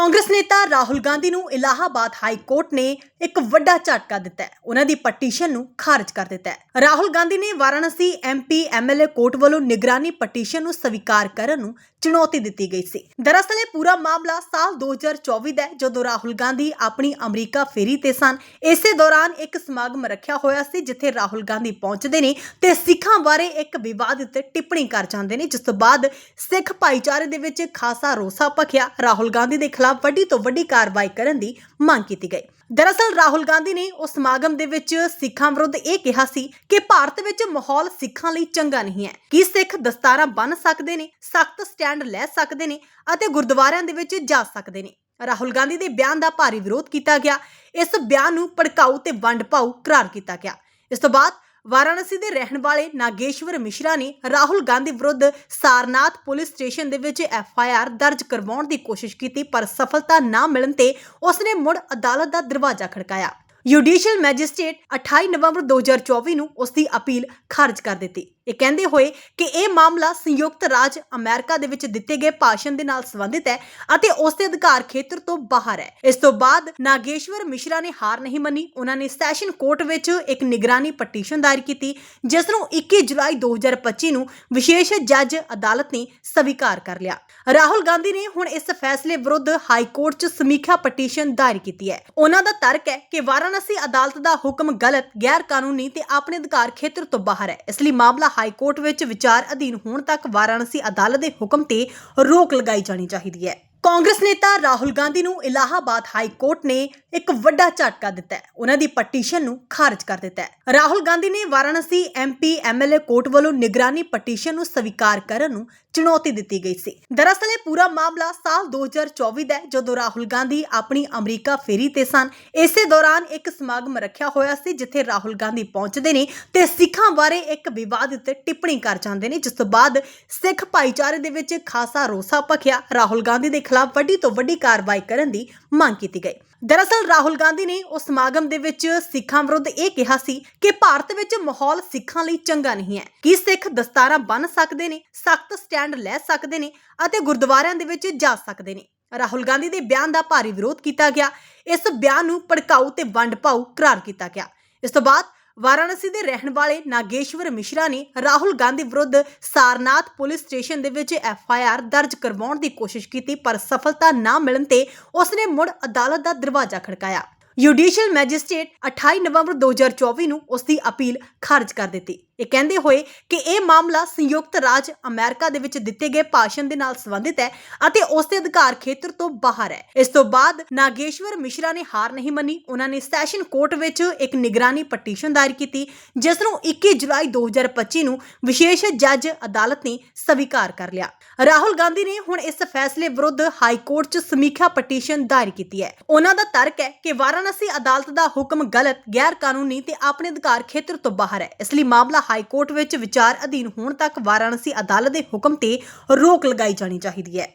ਕਾਂਗਰਸ ਨੇਤਾ ਰਾਹੁਲ ਗਾਂਧੀ ਨੂੰ Allahabad high court ਨੇ ਇੱਕ ਵੱਡਾ ਝਟਕਾ ਦਿੱਤਾ ਹੈ। ਉਹਨਾਂ ਦੀ ਪਟੀਸ਼ਨ ਨੂੰ ਖਾਰਜ ਕਰ ਦਿੱਤਾ ਹੈ। ਰਾਹੁਲ ਗਾਂਧੀ ਨੇ ਵਾਰਾਣਸੀ ਐਮਪੀ ਐਮਐਲਏ ਕੋਰਟ ਵੱਲੋਂ ਨਿਗਰਾਨੀ ਪਟੀਸ਼ਨ ਨੂੰ ਸਵੀਕਾਰ ਕਰਨ ਨੂੰ ਚੁਣੌਤੀ ਦਿੱਤੀ ਗਈ ਸੀ। ਦਰਅਸਲ, ਇਹ ਪੂਰਾ ਮਾਮਲਾ ਸਾਲ 2024 ਦਾ ਹੈ, ਜਦੋਂ ਰਾਹੁਲ ਗਾਂਧੀ ਆਪਣੀ ਅਮਰੀਕਾ ਫੇਰੀ ਤੇ ਸਨ। ਇਸੇ ਦੌਰਾਨ ਇੱਕ ਸਮਾਗਮ ਰੱਖਿਆ ਹੋਇਆ ਸੀ, ਜਿੱਥੇ ਰਾਹੁਲ ਗਾਂਧੀ ਪਹੁੰਚਦੇ ਨੇ ਤੇ ਸਿੱਖਾਂ ਬਾਰੇ ਇੱਕ ਵਿਵਾਦਿਤ ਟਿੱਪਣੀ ਕਰ ਜਾਂਦੇ ਨੇ, ਜਿਸ ਤੋਂ ਬਾਅਦ ਸਿੱਖ ਭਾਈਚਾਰੇ ਦੇ ਵਿੱਚ ਖਾਸਾ ਰੋਸਾ ਭਖਿਆ ਰਾਹੁਲ ਗਾਂਧੀ ਦੇ ਖਿਲਾਫ ਵੱਡੀ ਤੋਂ ਵੱਡੀ ਕਾਰਵਾਈ ਕਰਨ ਦੀ ਮੰਗ ਕੀਤੀ ਗਈ। ਦਰਅਸਲ, ਰਾਹੁਲ ਗਾਂਧੀ ਨੇ ਉਸ ਸਮਾਗਮ ਦੇ ਵਿੱਚ ਸਿੱਖਾਂ ਵਿਰੁੱਧ ਇਹ ਕਿਹਾ ਸੀ ਕਿ ਭਾਰਤ ਵਿੱਚ ਮਾਹੌਲ ਸਿੱਖਾਂ ਲਈ ਚੰਗਾ ਨਹੀਂ ਹੈ। ਕਿ ਸਿੱਖ ਦਸਤਾਰਾਂ ਬੰਨ ਸਕਦੇ ਨੇ, ਸਖਤ ਸਟੈਂਡ ਲੈ ਸਕਦੇ ਨੇ ਅਤੇ ਗੁਰਦੁਆਰਿਆਂ ਦੇ ਵਿੱਚ ਜਾ ਸਕਦੇ ਨੇ? ਰਾਹੁਲ ਗਾਂਧੀ ਦੇ ਬਿਆਨ ਦਾ ਭਾਰੀ ਵਿਰੋਧ ਕੀਤਾ ਗਿਆ। ਇਸ ਬਿਆਨ ਨੂੰ ਭੜਕਾਊ ਤੇ ਵੰਡ ਪਾਊ ਕਰਾਰ ਕੀਤਾ ਗਿਆ। ਇਸ ਤੋਂ ਬਾਅਦ ਵਾਰਾਣਸੀ ਦੇ ਰਹਿਣ ਵਾਲੇ ਨਾਗੇਸ਼ਵਰ ਮਿਸ਼ਰਾ ਨੇ ਰਾਹੁਲ ਗਾਂਧੀ ਵਿਰੁੱਧ ਸਾਰਨਾਥ ਪੁਲਿਸ ਸਟੇਸ਼ਨ ਦੇ ਵਿੱਚ ਐਫ ਆਈ ਆਰ ਦਰਜ ਕਰਵਾਉਣ ਦੀ ਕੋਸ਼ਿਸ਼ ਕੀਤੀ, ਪਰ ਸਫਲਤਾ ਨਾ ਮਿਲਣ ਤੇ ਉਸ ਨੇ ਮੁੜ ਅਦਾਲਤ ਦਾ ਦਰਵਾਜ਼ਾ ਖੜਕਾਇਆ। ਜੁਡੀਸ਼ੀਅਲ ਮੈਜਿਸਟ੍ਰੇਟ 28 ਨਵੰਬਰ 2024 ਨੂੰ ਉਸ ਦੀ ਅਪੀਲ ਖਾਰਜ ਕਰ ਦਿੱਤੀ। ਇਹ ਕਹਿੰਦੇ ਹੋਏ ਕਿ ਇਹ ਮਾਮਲਾ ਸੰਯੁਕਤ ਰਾਜ ਅਮਰੀਕਾ ਦੇ ਵਿੱਚ ਦਿੱਤੇ ਗਏ ਭਾਸ਼ਣ ਦੇ ਨਾਲ ਸੰਬੰਧਿਤ ਹੈ ਅਤੇ ਉਸ ਦੇ ਅਧਿਕਾਰ ਖੇਤਰ ਤੋਂ ਬਾਹਰ ਹੈ। ਇਸ ਤੋਂ ਬਾਅਦ ਨਾਗੇਸ਼ਵਰ ਮਿਸ਼ਰਾ ਨੇ ਹਾਰ ਨਹੀਂ ਮੰਨੀ। ਉਹਨਾਂ ਨੇ ਸੈਸ਼ਨ ਕੋਰਟ ਵਿੱਚ ਇੱਕ ਨਿਗਰਾਨੀ ਪਟੀਸ਼ਨ ਦਾਇਰ ਕੀਤੀ, ਜਿਸ ਨੂੰ 21 ਜੁਲਾਈ 2025 ਨੂੰ ਵਿਸ਼ੇਸ਼ ਜੱਜ ਅਦਾਲਤ ਨੇ ਸਵੀਕਾਰ ਕਰ ਲਿਆ। ਰਾਹੁਲ ਗਾਂਧੀ ਨੇ ਹੁਣ ਇਸ ਫੈਸਲੇ ਵਿਰੁੱਧ ਹਾਈ ਕੋਰਟ 'ਚ ਸਮੀਖਿਆ ਪਟੀਸ਼ਨ ਦਾਇਰ ਕੀਤੀ ਹੈ। ਉਹਨਾਂ ਦਾ ਤਰਕ ਹੈ ਕਿ ਵਾਰਾਣਸੀ ਅਦਾਲਤ ਦਾ ਹੁਕਮ ਗਲਤ ਗੈਰ ਕਾਨੂੰਨੀ ਤੇ ਆਪਣੇ ਅਧਿਕਾਰ ਖੇਤਰ ਤੋਂ ਬਾਹਰ ਹੈ। ਇਸ ਲਈ ਮਾਮਲਾ ਹਾਈ ਕੋਰਟ ਵਿੱਚ ਵਿਚਾਰ ਅਧੀਨ ਹੋਣ ਤੱਕ ਵਾਰਾਣਸੀ ਅਦਾਲਤ ਦੇ ਹੁਕਮ ਤੇ ਰੋਕ ਲਗਾਈ ਜਾਣੀ ਚਾਹੀਦੀ ਹੈ। ਕਾਂਗਰਸ ਨੇਤਾ ਰਾਹੁਲ ਗਾਂਧੀ ਨੂੰ ਇਲਾਹਾਬਾਦ ਹਾਈ ਕੋਰਟ ਨੇ ਇੱਕ ਵੱਡਾ ਝਟਕਾ ਦਿੱਤਾ ਹੈ। ਉਹਨਾਂ ਦੀ ਪਟੀਸ਼ਨ ਨੂੰ ਖਾਰਜ ਕਰ ਦਿੱਤਾ ਹੈ। ਰਾਹੁਲ ਗਾਂਧੀ ਨੇ ਵਾਰਾਣਸੀ ਐਮਪੀ ਐਮਐਲਏ ਕੋਰਟ ਵੱਲੋਂ ਨਿਗਰਾਨੀ ਪਟੀਸ਼ਨ ਨੂੰ ਸਵੀਕਾਰ ਕਰਨ ਨੂੰ ਚੁਣੌਤੀ ਦਿੱਤੀ ਗਈ ਸੀ। ਦਰਅਸਲ ਇਹ ਪੂਰਾ ਮਾਮਲਾ ਸਾਲ 2024 ਦਾ ਹੈ, ਜਦੋਂ ਰਾਹੁਲ ਗਾਂਧੀ ਆਪਣੀ ਅਮਰੀਕਾ ਫੇਰੀ ਤੇ ਸਨ। ਇਸੇ ਦੌਰਾਨ ਇੱਕ ਸਮਾਗਮ ਰੱਖਿਆ ਹੋਇਆ ਸੀ, ਜਿੱਥੇ ਰਾਹੁਲ ਗਾਂਧੀ ਪਹੁੰਚਦੇ ਨੇ ਤੇ ਸਿੱਖਾਂ ਬਾਰੇ ਇੱਕ ਵਿਵਾਦਿਤ ਟਿੱਪਣੀ ਕਰ ਜਾਂਦੇ ਨੇ, ਜਿਸ ਤੋਂ ਬਾਅਦ ਸਿੱਖ ਭਾਈਚਾਰੇ ਦੇ ਵਿੱਚ ਖਾਸਾ ਰੋਸਾ ਭਖਿਆ। ਰਾਹੁਲ ਗਾਂਧੀ ਦੇ ਖਿਲਾਫ ਵੱਡੀ ਤੋਂ ਵੱਡੀ ਕਾਰਵਾਈ ਕਰਨ ਦੀ ਮੰਗ ਕੀਤੀ ਗਈ। ਦਰਅਸਲ ਰਾਹੁਲ ਗਾਂਧੀ ਨੇ ਉਸ ਸਮਾਗਮ ਦੇ ਵਿੱਚ ਸਿੱਖਾਂ ਵਿਰੁੱਧ ਇਹ ਕਿਹਾ ਸੀ ਕਿ ਭਾਰਤ ਵਿੱਚ ਮਾਹੌਲ ਸਿੱਖਾਂ ਲਈ ਚੰਗਾ ਨਹੀਂ ਹੈ। ਕਿ ਸਿੱਖ ਦਸਤਾਰਾਂ ਬੰਨ ਸਕਦੇ ਨੇ, ਸਖਤ ਸਟੈਂਡ ਲੈ ਸਕਦੇ ਨੇ ਅਤੇ ਗੁਰਦੁਆਰਿਆਂ ਦੇ ਵਿੱਚ ਜਾ ਸਕਦੇ ਨੇ? ਰਾਹੁਲ ਗਾਂਧੀ ਦੇ ਬਿਆਨ ਦਾ ਭਾਰੀ ਵਿਰੋਧ ਕੀਤਾ ਗਿਆ। ਇਸ ਬਿਆਨ ਨੂੰ ਭੜਕਾਊ ਤੇ ਵੰਡ ਪਾਊ ਕਰਾਰ ਕੀਤਾ ਗਿਆ। ਇਸ ਤੋਂ ਬਾਅਦ ਵਾਰਾਣਸੀ ਦੇ ਰਹਿਣ ਵਾਲੇ ਨਾਗੇਸ਼ਵਰ ਮਿਸ਼ਰਾ ਨੇ ਰਾਹੁਲ ਗਾਂਧੀ ਵਿਰੁੱਧ ਸਾਰਨਾਥ ਪੁਲਿਸ ਸਟੇਸ਼ਨ ਦੇ ਵਿੱਚ ਐਫ ਆਈ ਆਰ ਦਰਜ ਕਰਵਾਉਣ ਦੀ ਕੋਸ਼ਿਸ਼ ਕੀਤੀ, ਪਰ ਸਫਲਤਾ ਨਾ ਮਿਲਣ ਤੇ ਉਸਨੇ ਮੁੜ ਅਦਾਲਤ ਦਾ ਦਰਵਾਜ਼ਾ ਖੜਕਾਇਆ। ਜੁਡੀਸ਼ੀਅਲ ਮੈਜਿਸਟ੍ਰੇਟ 28 ਨਵੰਬਰ 2024 ਨੂੰ ਉਸ ਦੀ ਅਪੀਲ ਖਾਰਜ ਕਰ ਦਿੱਤੀ। ਇਹ ਕਹਿੰਦੇ ਹੋਏ ਕਿ ਇਹ ਮਾਮਲਾ ਸੰਯੁਕਤ ਰਾਜ ਅਮਰੀਕਾ ਦੇ ਵਿੱਚ ਦਿੱਤੇ ਗਏ ਭਾਸ਼ਣ ਦੇ ਨਾਲ ਸੰਬੰਧਿਤ ਹੈ ਅਤੇ ਉਸ ਦੇ ਅਧਿਕਾਰ ਖੇਤਰ ਤੋਂ ਬਾਹਰ ਹੈ। ਇਸ ਤੋਂ ਬਾਅਦ ਨਾਗੇਸ਼ਵਰ ਮਿਸ਼ਰਾ ਨੇ ਹਾਰ ਨਹੀਂ ਮੰਨੀ। ਉਹਨਾਂ ਨੇ ਸੈਸ਼ਨ ਕੋਰਟ ਵਿੱਚ ਇੱਕ ਨਿਗਰਾਨੀ ਪਟੀਸ਼ਨ ਦਾਇਰ ਕੀਤੀ, ਜਿਸ ਨੂੰ 21 ਜੁਲਾਈ 2025 ਨੂੰ ਵਿਸ਼ੇਸ਼ ਜੱਜ ਅਦਾਲਤ ਨੇ ਸਵੀਕਾਰ ਕਰ ਲਿਆ। ਰਾਹੁਲ ਗਾਂਧੀ ਨੇ ਹੁਣ ਇਸ ਫੈਸਲੇ ਵਿਰੁੱਧ ਹਾਈ ਕੋਰਟ 'ਚ ਸਮੀਖਿਆ ਪਟੀਸ਼ਨ ਦਾਇਰ ਕੀਤੀ ਹੈ। ਉਹਨਾਂ ਦਾ ਤਰਕ ਹੈ ਕਿ ਵਾਰਾਣਸੀ ਅਦਾਲਤ ਦਾ ਹੁਕਮ ਗਲਤ ਗੈਰ ਕਾਨੂੰਨੀ ਤੇ ਆਪਣੇ ਅਧਿਕਾਰ ਖੇਤਰ ਤੋਂ ਬਾਹਰ ਹੈ। ਇਸ ਲਈ ਮਾਮਲਾ ਹਾਈ ਕੋਰਟ ਵਿੱਚ ਵਿਚਾਰ ਅਧੀਨ ਹੋਣ ਤੱਕ ਵਾਰਾਣਸੀ ਅਦਾਲਤ ਦੇ ਹੁਕਮ ਤੇ ਰੋਕ ਲਗਾਈ ਜਾਣੀ ਚਾਹੀਦੀ ਹੈ।